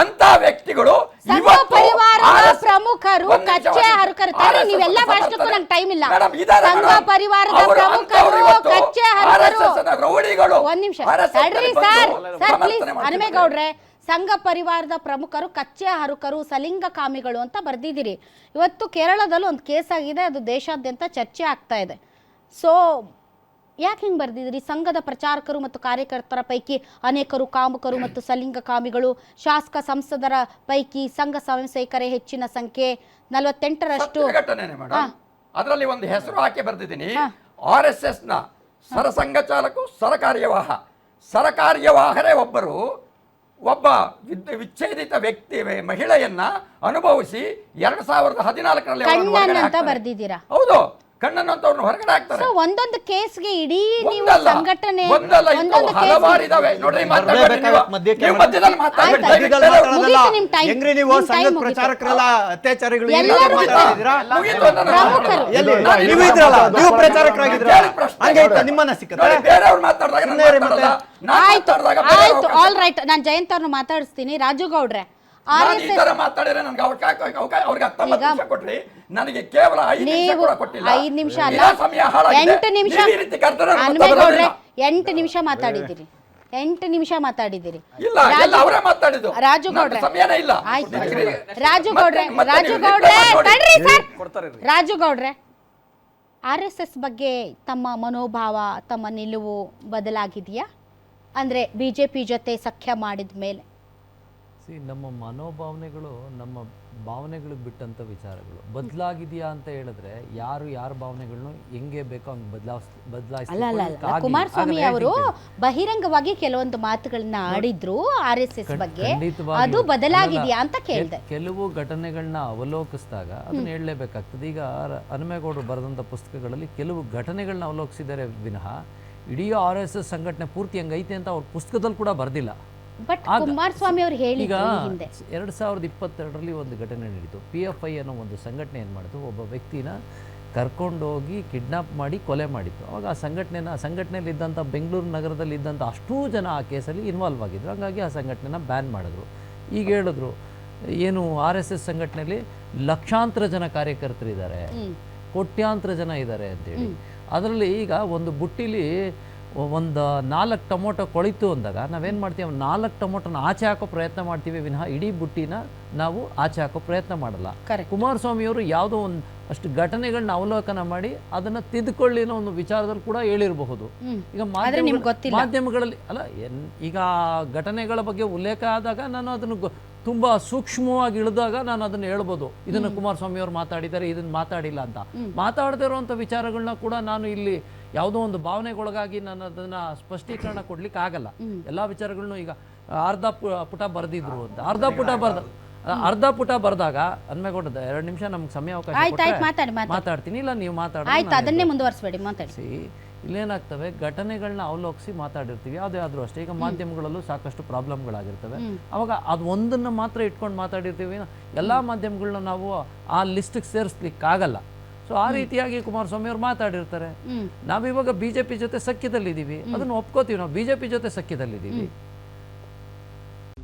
ಅಂತ ವ್ಯಕ್ತಿಗಳು ಪ್ರಮುಖರು ಕಚ್ಚೆ ಹರಕರು ನೀವೆಲ್ಲ ಭಾಷಣಕ್ಕೂ ನಂಗೆ ಟೈಮ್ ಇಲ್ಲ. ಸಂಘ ಪರಿವಾರದ ಪ್ರಮುಖರು ಕಚ್ಚೆ ಹರಕರು. ಒಂದ್ ನಿಮಿಷ. ತಡ್ರಿ ಸರ್ ಸರ್ ಪ್ಲೀಸ್. ಹನುಮೇಗೌಡ್ರೆ ಸಂಘ ಪರಿವಾರದ ಪ್ರಮುಖರು ಕಚ್ಚೆ ಹರುಕರು ಸಲಿಂಗ ಕಾಮಿಗಳು ಅಂತ ಬರ್ದಿದ್ದೀರಿ. ಇವತ್ತು ಕೇರಳದಲ್ಲಿ ಒಂದು ಕೇಸ್ ಆಗಿದೆ. ಅದು ದೇಶಾದ್ಯಂತ ಚರ್ಚೆ ಆಗ್ತಾ ಇದೆ. ಸೊ ಯಾಕೆ ಹಿಂಗೆ ಬರೆದಿದ್ರಿ? ಸಂಘದ ಪ್ರಚಾರಕರು ಮತ್ತು ಕಾರ್ಯಕರ್ತರ ಪೈಕಿ ಅನೇಕರು ಕಾಮುಕರು ಮತ್ತು ಸಲಿಂಗ ಕಾಮಿಗಳು ಶಾಸಕ ಸಂಸದರ ಪೈಕಿ ಸಂಘ ಸ್ವಯಂ ಸೇವಕರೇ ಹೆಚ್ಚಿನ ಸಂಖ್ಯೆ. ನಲವತ್ತೆಂಟರಷ್ಟು ಅದರಲ್ಲಿ ಒಂದು ಹೆಸರು ಹಾಕಿ ಬರೆದಿದ್ದೀನಿ. ಆರ್ ಎಸ್ ಎಸ್ನ ಸರಸಂಘ ಚಾಲಕು ಸರಕಾರ್ಯವಾಹ ಸರಕಾರ್ಯವಾಹರೇ ಒಬ್ಬರು ಒಬ್ಬ ವಿಚ್ಛೇದಿತ ವ್ಯಕ್ತಿ ಮಹಿಳೆಯನ್ನ ಅನುಭವಿಸಿ ಎರಡ್ ಸಾವಿರದ ಹದಿನಾಲ್ಕರಲ್ಲಿ. ಹೌದು. ಕಣ್ಣನ್ ಅಂತ ಹೊರಗಡೆ ಹಾಕ್ತಾರೆ ಒಂದೊಂದು ಕೇಸ್ಗೆ ಇಡೀ ನೀವು ಒಂದಲ್ಲ, ಸಂಘಟನೆ ಒಂದಲ್ಲ ಇಂಥವು ಒಂದೊಂದು ಹಲವಾರು ಇದಾವೆ ನೋಡ್ರಿ ನೀವು. ಮಧ್ಯಕ್ಕೆ ನೀವು ಮೇಡಮ್. ಮಧ್ಯದಲ್ಲಿ ಮಾತಾಡ್ಬೇಡಿ. ಆಯ್ತು, ದಯವಿಟ್ಟು ಮಧ್ಯದಲ್ಲಿ ಬೇರೆಯವ್ರು- ಮಾತಾಡೋದಲ್ಲ. ಮುಗೀತು ನಿಮ್ time. ಹೆಂಗ್ರಿ ನೀವು ನಿಮ್ time ಸಂಘದ ಮುಗೀತು. ಪ್ರಚಾರಕರೆಲ್ಲ ಅತ್ಯಾಚಾರಿಗಳು ಎಲ್ಲರೂ ಏನಾದ್ರು ಮುಗೀತು. ಮಾತಾಡಿದ್ದೀರಾ? ಮುಗೀತು ಅಂತ ನಾನು ಪ್ರಮುಖರು. ಎಲ್ಲಿ ನಾನು ನೀವು ಇದ್ರಲ್ಲ ಮಾತಾಡೋದು. ನೀವು ಪ್ರಚಾರಕರಾಗಿದ್ರ ಕೇಳಿ ಪ್ರಶ್ನೆ. ಹಂಗಾಯ್ತಾ ನಿಮ್ಮನ್ನ ನೋಡಿ, ಬೇರೆಯವ್ರು ಮಾತಾಡ್ದಾಗ ನಾನು ಸುಮ್ನೆ ಇರಿ ಮತ್ತೆ. ನಾನು ಆಯ್ತು ಮಾತಾಡಿದಾಗ ಬೇರೆಯವ್ರು ಆಯ್ತು ಅವಕಾಶ ಆಲ್ ರೈಟ್ ನಾನು ಜಯಂತ್ ಅವ್ರನ್ನ ಮಾತಾಡಿಸ್ತೀನಿ ರಾಜು ಗೌಡ್ರೆ ಈ ತರ ಮಾತಾಡಿದ್ರೆ ನನಗೆ ಅವಕಾಶ ಅವಕಾಶ ಅವ್ರಿಗೆ ಹತ್ತೊಂಬತ್ತು ಈಗ ನಿಮಿಷ ಕೊಟ್ರಿ. ನನಗೆ ಕೇವಲ ಐದು ನಿಮಿಷ ನೀವು ಕೂಡ ಕೊಟ್ಟಿಲ್ಲ. ಐದು ನಿಮಿಷ ಅಲ್ಲ. ಸಮಯ ಎಂಟು ನಿಮಿಷ ಹನುಮೇಗೌಡ್ರೆ ಎಂಟು ನಿಮಿಷ ಮಾತಾಡಿದ್ದೀರಿ. ಎಂಟು ನಿಮಿಷ ಮಾತಾಡಿದ್ದೀರಿ. ಇಲ್ಲ ಎಲ್ಲ ರಾಜು- ಅವರೇ ರಾಜು ಗೌಡ್ರೆ. ಸಮಯನೇ ಇಲ್ಲ. ಆಯ್ತು. ನಿಮಗೆ- ರಾಜು ಗೌಡ್ರೆ ರಾಜು ಗೌಡ್ರೆ reply ಮಾಡಿ. ತಡ್ರಿ ಸರ್ ರಾಜು ಗೌಡ್ರೆ ಆರ್ ಎಸ್ ಎಸ್ ಬಗ್ಗೆ ತಮ್ಮ ಮನೋಭಾವ ತಮ್ಮ ನಿಲುವು ಬದಲಾಗಿದೆಯಾ? ಅಂದ್ರೆ ಬಿಜೆಪಿ ಜೊತೆ ಸಖ್ಯ ಮಾಡಿದ ಮೇಲೆ ಸಿ ನಮ್ಮ ಮನೋಭಾವನೆಗಳು ನಮ್ಮ ಭಾವನೆಗಳಿಗೆ ಬಿಟ್ಟಂಥ ವಿಚಾರಗಳು. ಬದಲಾಗಿದೆಯಾ ಅಂತ ಹೇಳಿದ್ರೆ ಯಾರು ಯಾರ ಭಾವನೆಗಳನ್ನು ಹೆಂಗೆ ಬೇಕೋ ಹಂಗೆ ಬದಲಾಯಿಸ್ ಬದಲಾಯಿಸ್ತಾರೆ ಕುಮಾರಸ್ವಾಮಿ ಅವರು ಬಹಿರಂಗವಾಗಿ ಕೆಲವೊಂದು ಮಾತುಗಳನ್ನ ಆಡಿದ್ರು ಆರ್ ಎಸ್ ಎಸ್ ಬಗ್ಗೆ. ಅದು ಬದಲಾಗಿದೆಯಾ ಅಂತ ಕೇಳಿದೆ. ಕೆಲವು ಘಟನೆಗಳನ್ನ ಅವಲೋಕಿಸಿದಾಗ ಅದನ್ನ ಹೇಳಲೇಬೇಕಾಗ್ತದೆ. ಈಗ ಹನುಮೇಗೌಡರು ಬರೆದಂಥ ಪುಸ್ತಕಗಳಲ್ಲಿ ಕೆಲವು ಘಟನೆಗಳನ್ನ ಅವಲೋಕಿಸಿದರೆ ವಿನಃ ಇಡೀ ಆರ್ ಎಸ್ ಎಸ್ ಸಂಘಟನೆ ಪೂರ್ತಿ ಹಂಗೈತೆ ಅಂತ ಅವ್ರ ಪುಸ್ತಕದಲ್ಲಿ ಕೂಡ ಬರ್ದಿಲ್ಲ. ಬಟ್ ಕುಮಾರಸ್ವಾಮಿ ಅವರು ಈಗ ಹೇಳಿದ್ರು ಹಿಂದೆ. ಎರಡು ಸಾವಿರದ ಇಪ್ಪತ್ತೆರಡರಲ್ಲಿ ಒಂದು ಘಟನೆ ನಡೀತು. ಪಿ ಎಫ್ ಐ ಅನ್ನೋ ಒಂದು ಸಂಘಟನೆ ಏನು ಮಾಡಿತು. ಒಬ್ಬ ವ್ಯಕ್ತಿನ ಕರ್ಕೊಂಡೋಗಿ ಕಿಡ್ನಾಪ್ ಮಾಡಿ ಕೊಲೆ ಮಾಡಿತ್ತು. ಅವಾಗ ಆ ಸಂಘಟನೆನ ಆ ಸಂಘಟನೆಯಲ್ಲಿ ಇದ್ದಂಥ ಬೆಂಗಳೂರು ನಗರದಲ್ಲಿ ಇದ್ದಂಥ ಅಷ್ಟೂ ಜನ ಆ ಕೇಸಲ್ಲಿ ಇನ್ವಾಲ್ವ್ ಆಗಿದ್ರು. ಹಂಗಾಗಿ ಆ ಸಂಘಟನೆನ ಬ್ಯಾನ್ ಮಾಡಿದ್ರು. ಈಗ ಹೇಳಿದ್ರು ಏನು ಆರ್ ಎಸ್ ಎಸ್ ಸಂಘಟನೆಯಲ್ಲಿ ಲಕ್ಷಾಂತರ ಜನ ಕಾರ್ಯಕರ್ತರಿದ್ದಾರೆ. ಕೋಟ್ಯಾಂತರ ಜನ ಇದ್ದಾರೆ ಅಂತೇಳಿ. ಅದರಲ್ಲಿ ಈಗ ಒಂದು ಬುಟ್ಟಿಲಿ ಒಂದು ನಾಲ್ಕು ಟೊಮೊಟೊ ಕೊಳಿತು ಅಂದಾಗ ನಾವೇನು ಮಾಡ್ತೀವಿ? ನಾಲ್ಕು ಟೊಮೊಟೊನ ಆಚೆ ಹಾಕೋ ಪ್ರಯತ್ನ ಮಾಡ್ತೀವಿ. ವಿನಃ ಇಡೀ ಬುಟ್ಟಿನ ನಾವು ಆಚೆ ಹಾಕೋ ಪ್ರಯತ್ನ ಮಾಡಲ್ಲ. ಕುಮಾರಸ್ವಾಮಿಯವರು ಯಾವುದೋ ಒಂದು ಅಷ್ಟು ಘಟನೆಗಳನ್ನ ಅವಲೋಕನ ಮಾಡಿ ಅದನ್ನ ತಿದ್ದುಕೊಳ್ಳಿ ಅನ್ನೋ ಒಂದು ವಿಚಾರದಲ್ಲಿ ಕೂಡ ಹೇಳಿರಬಹುದು. ಈಗ. ಮಾಧ್ಯಮಗಳಲ್ಲಿ ಅಲ್ಲ ಈಗ ಘಟನೆಗಳ ಬಗ್ಗೆ ಉಲ್ಲೇಖ ಆದಾಗ ನಾನು ಅದನ್ನು ತುಂಬಾ ಸೂಕ್ಷ್ಮವಾಗಿ ಇಳಿದಾಗ ನಾನು ಅದನ್ನು ಹೇಳ್ಬೋದು. ಇದನ್ನ ಕುಮಾರಸ್ವಾಮಿ ಅವರು ಮಾತಾಡಿದ್ದಾರೆ ಇದನ್ನು ಮಾತಾಡಿಲ್ಲ ಅಂತ. ಮಾತಾಡದೇ ಇರುವಂಥ ವಿಚಾರಗಳನ್ನ ಕೂಡ ನಾನು ಇಲ್ಲಿ ಯಾವುದೋ ಒಂದು ಭಾವನೆಗೊಳಗಾಗಿ ನಾನು ಅದನ್ನ ಸ್ಪಷ್ಟೀಕರಣ ಕೊಡ್ಲಿಕ್ಕೆ ಆಗಲ್ಲ. ಎಲ್ಲಾ ವಿಚಾರಗಳನ್ನು ಈಗ ಅರ್ಧ ಪುಟ ಬರೆದಿದ್ರು ಅಂತ. ಅರ್ಧ ಪುಟ ಬರ್ದ ಅರ್ಧ ಪುಟ ಬರ್ದಾಗ ಹನ್ಮೇಗೌಡದ ಎರಡು ನಿಮಿಷ ನಮ್ಗೆ ಸಮಯ ಅವಕಾಶ ಆಯ್ತು ಆಯ್ತು ಕೊಟ್ರೆ ಮಾತಾಡಿ ಮಾತಾಡಿ. ಮಾತಾಡ್ತೀನಿ ಇಲ್ಲ ನೀವು ಮಾತಾಡಿ ಆಯ್ತು ಅದನ್ನೇ ಮುಂದುವರಿಸಬೇಡಿ ಇಲ್ಲೇನಾಗ್ತವೆ? ಘಟನೆಗಳನ್ನ ಅವಲೋಕಿಸಿ ಮಾತಾಡಿರ್ತೀವಿ. ಯಾವುದೇ ಆದರೂ ಅಷ್ಟೇ. ಈಗ ಮಾಧ್ಯಮಗಳಲ್ಲೂ ಸಾಕಷ್ಟು ಪ್ರಾಬ್ಲಮ್ಗಳಾಗಿರ್ತವೆ. ಅವಾಗ ಅದು ಒಂದನ್ನ ಮಾತ್ರ ಇಟ್ಕೊಂಡು ಮಾತಾಡಿರ್ತೀವಿ. ಎಲ್ಲ ಮಾಧ್ಯಮಗಳನ್ನ ನಾವು ಆ ಲಿಸ್ಟಿಗೆ ಸೇರಿಸ್ಲಿಕ್ಕಾಗಲ್ಲ. ಸೊ ಆ ರೀತಿಯಾಗಿ ಕುಮಾರಸ್ವಾಮಿ ಅವರು ಮಾತಾಡಿರ್ತಾರೆ ನಾವಿವಾಗ ಬಿ ಜೆ ಪಿ ಜೊತೆ ಸಖ್ಯದಲ್ಲಿದ್ದೀವಿ. ಅದನ್ನು ಒಪ್ಕೋತೀವಿ. ನಾವು ಬಿ ಜೆ ಪಿ ಜೊತೆ ಸಖ್ಯದಲ್ಲಿದ್ದೀವಿ.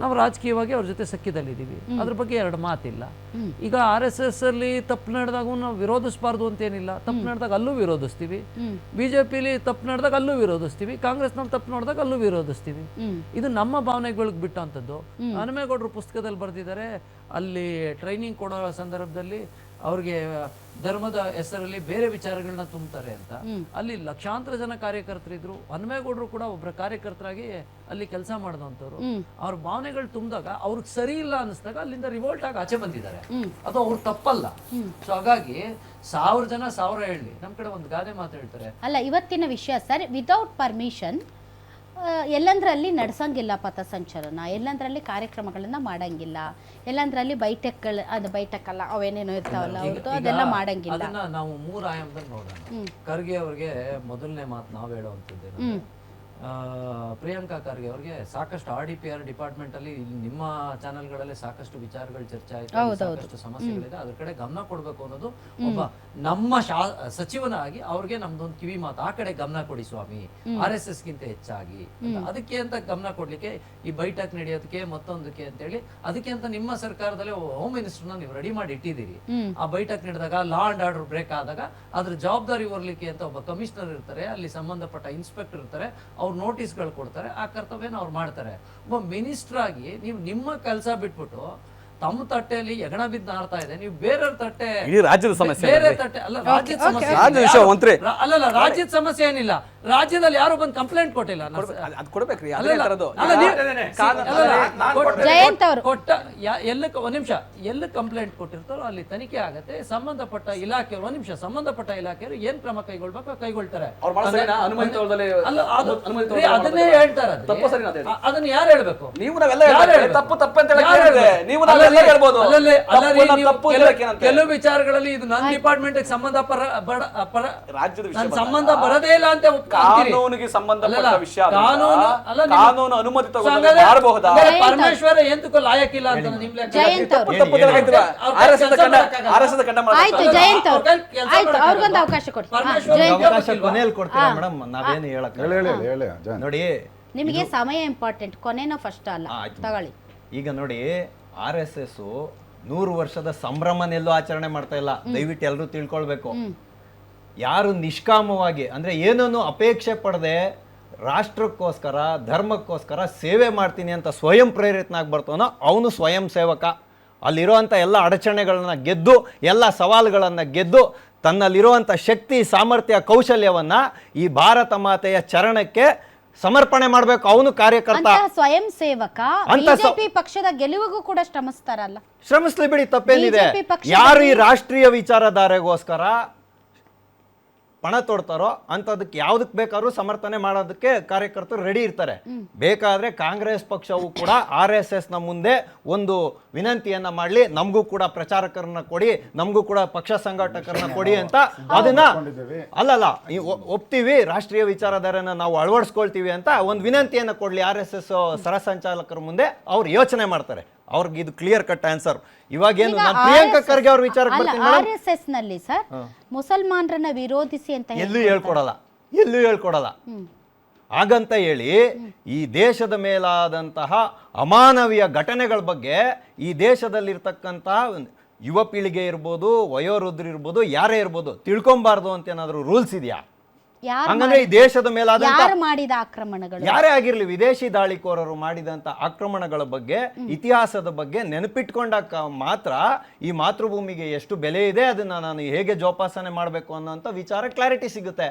ನಾವು ರಾಜಕೀಯವಾಗಿ ಅವ್ರ ಜೊತೆ ಸಖ್ಯದಲ್ಲಿದ್ದೀವಿ. ಅದ್ರ ಬಗ್ಗೆ ಎರಡು ಮಾತಿಲ್ಲ. ಈಗ ಆರ್ ಎಸ್ ಎಸ್ ಅಲ್ಲಿ ತಪ್ಪು ನಡೆದಾಗ ನಾವು ವಿರೋಧಿಸಬಾರ್ದು ಅಂತೇನಿಲ್ಲ. ತಪ್ಪು ನಡೆದಾಗ ಅಲ್ಲೂ ವಿರೋಧಿಸ್ತೀವಿ. ಬಿಜೆಪಿಲಿ ತಪ್ಪು ನಡೆದಾಗ ಅಲ್ಲೂ ವಿರೋಧಿಸ್ತೀವಿ. ಕಾಂಗ್ರೆಸ್ ಕಾಂಗ್ರೆಸ್ನಲ್ಲಿ ತಪ್ಪು ನೋಡಿದಾಗ ಅಲ್ಲೂ ವಿರೋಧಿಸ್ತೀವಿ. ಇದು ನಮ್ಮ ಭಾವನೆಗಳಿಗೆ ಬಿಟ್ಟಂಥದ್ದು ಹನುಮೇಗೌಡರು ಪುಸ್ತಕದಲ್ಲಿ ಬರೆದಿದ್ದಾರೆ. ಅಲ್ಲಿ ಟ್ರೈನಿಂಗ್ ಕೊಡೋ ಸಂದರ್ಭದಲ್ಲಿ ಅವ್ರಿಗೆ ಧರ್ಮದ ಹೆಸರಲ್ಲಿ ಬೇರೆ ವಿಚಾರಗಳನ್ನ ತುಂಬುತ್ತಾರೆ ಅಂತ. ಅಲ್ಲಿ ಲಕ್ಷಾಂತರ ಜನ ಕಾರ್ಯಕರ್ತರಿದ್ರು ಹನುಮೇಗೌಡರು ಕೂಡ ಒಬ್ಬ ಕಾರ್ಯಕರ್ತರಾಗಿ ಅಲ್ಲಿ ಕೆಲಸ ಮಾಡಿದಂಥವ್ರು. ಅವ್ರ ಭಾವನೆಗಳು ತುಂಬಿದಾಗ ಅವ್ರಿಗೆ ಸರಿ ಇಲ್ಲ ಅನ್ನಿಸ್ದಾಗ ಅಲ್ಲಿಂದ ರಿವೋಲ್ಟ್ ಆಗಿ ಆಚೆ ಬಂದಿದ್ದಾರೆ. ಅದು ಅವ್ರು ತಪ್ಪಲ್ಲ. ಸೊ ಹಾಗಾಗಿ ಸಾವಿರ ಜನ ಸಾವಿರ ಹೇಳಿ. ನಮ್ ಕಡೆ ಒಂದು ಗಾದೆ ಮಾತು ಹೇಳ್ತಾರೆ ಅಲ್ಲ ಇವತ್ತಿನ ವಿಷಯ ಸರ್ ವಿತೌಟ್ ಪರ್ಮಿಷನ್ ಎಲ್ಲಂದ್ರಲ್ಲಿ ನಡ್ಸಂಗಿಲ್ಲ ಪಥಸಂಚಲನ ಎಲ್ಲಂದ್ರಲ್ಲಿ ಕಾರ್ಯಕ್ರಮಗಳನ್ನ ಮಾಡಂಗಿಲ್ಲ ಎಲ್ಲಂದ್ರಲ್ಲಿ ಬೈಟೆಕ್ಗಳು ಅದು ಬೈಟೆಕ್ ಅಲ್ಲ ಅವೇನೇನೋ ಇರ್ತಾವಲ್ಲ ಅವ್ರದ್ದು ಅದೆಲ್ಲ ಮಾಡಂಗಿಲ್ಲ. ನಾವು ಮೂರು ಆಯಾಮದಲ್ಲಿ ನೋಡೋಣ. ಖರ್ಗೆ ಅವ್ರಿಗೆ ಮೊದಲನೇ ಮಾತು ನಾವು ಹೇಳುವಂಥದ್ದು ಪ್ರಿಯಾಂಕಾ ಖರ್ಗೆ ಅವ್ರಿಗೆ ಸಾಕಷ್ಟು R D P R department ಅಲ್ಲಿ ಇಲ್ಲಿ ನಿಮ್ಮ ಚಾನೆಲ್ಗಳಲ್ಲಿ ಸಾಕಷ್ಟು ವಿಚಾರಗಳು ಚರ್ಚೆ ಆಯ್ತು ಸಾಕಷ್ಟು ಸಮಸ್ಯೆಗಳಿದೆ. ಅದ್ರ ಕಡೆ ಗಮನ ಕೊಡಬೇಕು ಅನ್ನೋದು ಒಬ್ಬ ನಮ್ಮ ಶಾ ಸಚಿವನಾಗಿ ಅವ್ರಿಗೆ ನಮ್ದೊಂದು ಕಿವಿ ಮಾತು ಆ ಕಡೆ ಗಮನ ಕೊಡಿ ಸ್ವಾಮಿ. ಆರ್ ಎಸ್ ಎಸ್ ಗಿಂತ ಹೆಚ್ಚಾಗಿ. ಅದಕ್ಕೆ ಅಂತ ಗಮನ ಕೊಡ್ಲಿಕ್ಕೆ ಈ ಬೈಟಕ್ ನಡೆಯೋದಕ್ಕೆ ಮತ್ತೊಂದಕ್ಕೆ ಅಂತ ಹೇಳಿ ಅದಕ್ಕೆ ಅಂತ ನಿಮ್ಮ ಸರ್ಕಾರದಲ್ಲಿ ಹೋಮ್ ಮಿನಿಸ್ಟರ್ನ ನೀವು ರೆಡಿ ಮಾಡಿ ಇಟ್ಟಿದ್ದೀರಿ. ಆ ಬೈಟಕ್ ನಡೆದಾಗ ಲಾ ಅಂಡ್ ಆರ್ಡರ್ ಬ್ರೇಕ್ ಆದಾಗ ಅದ್ರ ಜವಾಬ್ದಾರಿ ಹೊರ್ಲಿಕ್ಕೆ ಅಂತ ಒಬ್ಬ ಕಮಿಷನರ್ ಇರ್ತಾರೆ ಅಲ್ಲಿ ಸಂಬಂಧಪಟ್ಟ ಇನ್ಸ್ಪೆಕ್ಟರ್ ಇರ್ತಾರೆ ಅವ್ರು ನೋಟಿಸ್ಗಳು ಕೊಡ್ತಾರೆ ಆ ಕರ್ತವ್ಯನ ಅವ್ರು ಮಾಡ್ತಾರೆ. ಒಬ್ಬ ಮಿನಿಸ್ಟರ್ ಆಗಿ ನೀವು ನಿಮ್ಮ ಕೆಲಸ ಬಿಟ್ಬಿಟ್ಟು ತಮ್ಮ ತಟ್ಟೆಯಲ್ಲಿ ಎಗಣ ಬಿದ್ದು ನಾರ್ತಾ ಇದೆ ನೀವು ಬೇರೆಯವ್ರ ತಟ್ಟೆ ರಾಜ್ಯದ ಸಮಸ್ಯೆ ಬೇರೆ ತಟ್ಟೆ ಅಲ್ಲ ರಾಜ್ಯದ ಸಮಸ್ಯೆ ಅಲ್ಲ ಅಲ್ಲಲ್ಲ ರಾಜ್ಯದ ಸಮಸ್ಯೆ ಏನಿಲ್ಲ. ರಾಜ್ಯದಲ್ಲಿ ಯಾರು ಬಂದು ಕಂಪ್ಲೇಂಟ್ ಕೊಟ್ಟಿಲ್ಲ ಅದು ಕೊಡ್ಬೇಕು, ಅದ್- ಅದ್ ಕೊಡ್ಬೇಕ್ರಿ. ಜಯಂತ್ ಅವರು. ಕೊಟ್ಟ ಎಲ್ಲಕ್ಕೆ ಒಂದ್ ನಿಮಿಷ ಎಲ್ಲ ಕಂಪ್ಲೇಂಟ್ ಕೊಟ್ಟಿರ್ತಾರೋ ಅಲ್ಲಿ ತನಿಖೆ ಆಗತ್ತೆ ಸಂಬಂಧಪಟ್ಟ ಇಲಾಖೆಯವರು ಒಂದ್ ನಿಮಿಷ ಸಂಬಂಧಪಟ್ಟ ಇಲಾಖೆಯವರು ಏನ್ ಕ್ರಮ ಕೈಗೊಳ್ಬೇಕು ಕೈಗೊಳ್ತಾರೆ ಅವ್ರು ಮಾಡೋ ಸರಿನಾ? ಅಲ್ಲ, ಅದು- ಅನುಮತಿ ಅದನ್ನೇ. ಹೇಳ್ತಾರೆ? ಅದನ್ನ ಯಾರು ಹೇಳ್ಬೇಕು ನೀವು ನಾವೆಲ್ಲ? ತಪ್ಪು ತಪ್ಪು ಅಂತ ಹೇಳಕ್ ಯಾರು ಏನಿದೆ? ನೀವು ಹೇಳ್ಬೋದು. ಕೆಲವು- ವಿಚಾರಗಳಲ್ಲಿ ಇದು ನನ್ನ ಡಿಪಾರ್ಟ್ಮೆಂಟ್ ಸಂಬಂಧ ಪರ ಬಡ ಪರ ರಾಜ್ಯದ ವಿಷಯ ಸಂಬಂಧ ಬರದೇ ಇಲ್ಲ ಅಂತ. ಕಾನೂನಿಗೆ ಸಂಬಂಧಪಟ್ಟ ವಿಷಯ ಕಾನೂನು ಅಲ್ಲ ಕಾನೂನು ಅನುಮತಿ ತಗೊಂಡು ಮಾಡಬಹುದಾ ಪರಮೇಶ್ವರ ಎಂತಕ್ಕೂ ಲಾಯಕ್ಕಿಲ್ಲ ಅಂತ ನಿಮ್ ಆಯ್ತು. ಜಯಂತ್ ಆಯ್ತು ಅವ್ರಿಗೊಂದು ಅವಕಾಶ ಕೊಡಿ. ಹಾ, ಪರಮೇಶ್ವರ್ ಅವಕಾಶ ಗೊತ್ತಿಲ್ವಾ? ಕೊನೆಯಲ್ಲಿ ಕೊಡ್ತೀರಾ ಮೇಡಮ್? ನಾವೇನು ಹೇಳಕ್. ನೋಡಿ ನಿಮಗೆ ಸಮಯ ಇಂಪಾರ್ಟೆಂಟ್ ಕೊನೆನೋ ಫಸ್ಟ್ ಅಲ್ಲ. ತಗೊಳ್ಳಿ. ಈಗ ನೋಡಿ ಆರ್ ಎಸ್ ಎಸ್ ನೂರು ವರ್ಷದ ಸಂಭ್ರಮನೆಲ್ಲೂ ಆಚರಣೆ ಮಾಡ್ತಾ ಇಲ್ಲ. ದಯವಿಟ್ಟು ಎಲ್ಲರೂ ತಿಳ್ಕೊಳ್ಬೇಕು. ಯಾರು ನಿಷ್ಕಾಮವಾಗಿ ಅಂದ್ರೆ ಏನನ್ನು ಅಪೇಕ್ಷೆ ಪಡದೆ ರಾಷ್ಟ್ರಕ್ಕೋಸ್ಕರ ಧರ್ಮಕ್ಕೋಸ್ಕರ ಸೇವೆ ಮಾಡ್ತೀನಿ ಅಂತ ಸ್ವಯಂ ಪ್ರೇರಿತನಾಗಿ ಬರ್ತಾನೋ ಅವನು ಸ್ವಯಂ ಸೇವಕ. ಅಲ್ಲಿರುವಂಥ ಎಲ್ಲ ಅಡಚಣೆಗಳನ್ನು ಗೆದ್ದು ಎಲ್ಲ ಸವಾಲುಗಳನ್ನು ಗೆದ್ದು ತನ್ನಲ್ಲಿರುವಂಥ ಶಕ್ತಿ ಸಾಮರ್ಥ್ಯ ಕೌಶಲ್ಯವನ್ನ ಈ ಭಾರತ ಮಾತೆಯ ಚರಣಕ್ಕೆ ಸಮರ್ಪಣೆ ಮಾಡಬೇಕು. ಅವನು ಕಾರ್ಯಕರ್ತ. ಸ್ವಯಂ ಸೇವಕ ಬಿಜೆಪಿ ಪಕ್ಷದ ಗೆಲುವಿಗೂ ಕೂಡ ಶ್ರಮಿಸ್ತಾರಲ್ಲ. ಶ್ರಮಿಸ್ಲಿ ಬಿಡಿ ತಪ್ಪೇನಿದೆ. ಯಾರು ಈ ರಾಷ್ಟ್ರೀಯ ವಿಚಾರಧಾರೆಗೋಸ್ಕರ ಪಣ ತೊಡ್ತಾರೋ ಅಂಥದಕ್ಕೆ ಯಾವ್ದಕ್ಕೆ ಬೇಕಾದ್ರೂ ಸಮರ್ಥನೆ ಮಾಡೋದಕ್ಕೆ ಕಾರ್ಯಕರ್ತರು ರೆಡಿ ಇರ್ತಾರೆ. ಬೇಕಾದ್ರೆ ಕಾಂಗ್ರೆಸ್ ಪಕ್ಷವು ಕೂಡ ಆರ್ ಎಸ್ ಎಸ್ನ ಮುಂದೆ ಒಂದು ವಿನಂತಿಯನ್ನ ಮಾಡ್ಲಿ ನಮಗೂ ಕೂಡ ಪ್ರಚಾರಕರನ್ನ ಕೊಡಿ ನಮಗೂ ಕೂಡ ಪಕ್ಷ ಸಂಘಟಕರನ್ನ ಕೊಡಿ ಅಂತ ಅದನ್ನ ಅಲ್ಲಲ್ಲ ಒಪ್ತೀವಿ ರಾಷ್ಟ್ರೀಯ ವಿಚಾರಧಾರೆನ ನಾವು ಅಳವಡಿಸ್ಕೊಳ್ತೀವಿ ಅಂತ ಒಂದು ವಿನಂತಿಯನ್ನ ಕೊಡ್ಲಿ ಆರ್ ಎಸ್ ಎಸ್ ಸರಸಂಚಾಲಕರ ಮುಂದೆ ಅವ್ರು ಯೋಚನೆ ಮಾಡ್ತಾರೆ. ಅವ್ರಿಗೆ ಇದು ಕ್ಲಿಯರ್ ಕಟ್ ಆನ್ಸರ್ ಇವಾಗೇನು ನಾನು ಪ್ರಿಯಾಂಕಾ ಖರ್ಗೆ ಅವ್ರ ವಿಚಾರಕ್ಕೆ ಬರ್ತೀನಿ ಆರ್ ಮೇಡಮ್ ಎಸ್ ಎಸ್ನಲ್ಲಿ ಸರ್ ಮುಸಲ್ಮಾನರನ್ನ ವಿರೋಧಿಸಿ ಅಂತ ಎಲ್ಲೂ. ಹೇಳ್ಕೊಡಲ್ಲ ಎಲ್ಲೂ ಹೇಳ್ಕೊಡಲ್ಲ. ಹಾಗಂತ ಹೇಳಿ ಈ ದೇಶದ ಮೇಲಾದಂತಹ ಅಮಾನವೀಯ ಘಟನೆಗಳ ಬಗ್ಗೆ ಈ ದೇಶದಲ್ಲಿರ್ತಕ್ಕಂತಹ ಯುವ ಪೀಳಿಗೆ ಇರ್ಬೋದು ವಯೋವೃದ್ಧರು ಇರ್ಬೋದು ಯಾರೇ ಇರ್ಬೋದು ತಿಳ್ಕೊಂಬಾರ್ದು ಅಂತ ಏನಾದರೂ ರೂಲ್ಸ್ ಇದೆಯಾ? ಯಾರು ಹಂಗಂದ್ರೆ ಈ ದೇಶದ ಮೇಲಾದಂತ ಯಾರು ಮಾಡಿದ ಆಕ್ರಮಣಗಳು? ಯಾರೇ ಆಗಿರ್ಲಿ ವಿದೇಶಿ ದಾಳಿಕೋರರು ಮಾಡಿದಂತ ಆಕ್ರಮಣಗಳ ಬಗ್ಗೆ ಇತಿಹಾಸದ ಬಗ್ಗೆ ನೆನಪಿಟ್ಕೊಂಡಾಗ ಮಾತ್ರ ಈ ಮಾತೃಭೂಮಿಗೆ ಎಷ್ಟು ಬೆಲೆ ಇದೆ ಅದನ್ನ ನಾನು ಹೇಗೆ ಜೋಪಾಸನೆ ಮಾಡಬೇಕು ಅನ್ನೋಂಥ ವಿಚಾರ ಕ್ಲಾರಿಟಿ ಸಿಗುತ್ತೆ.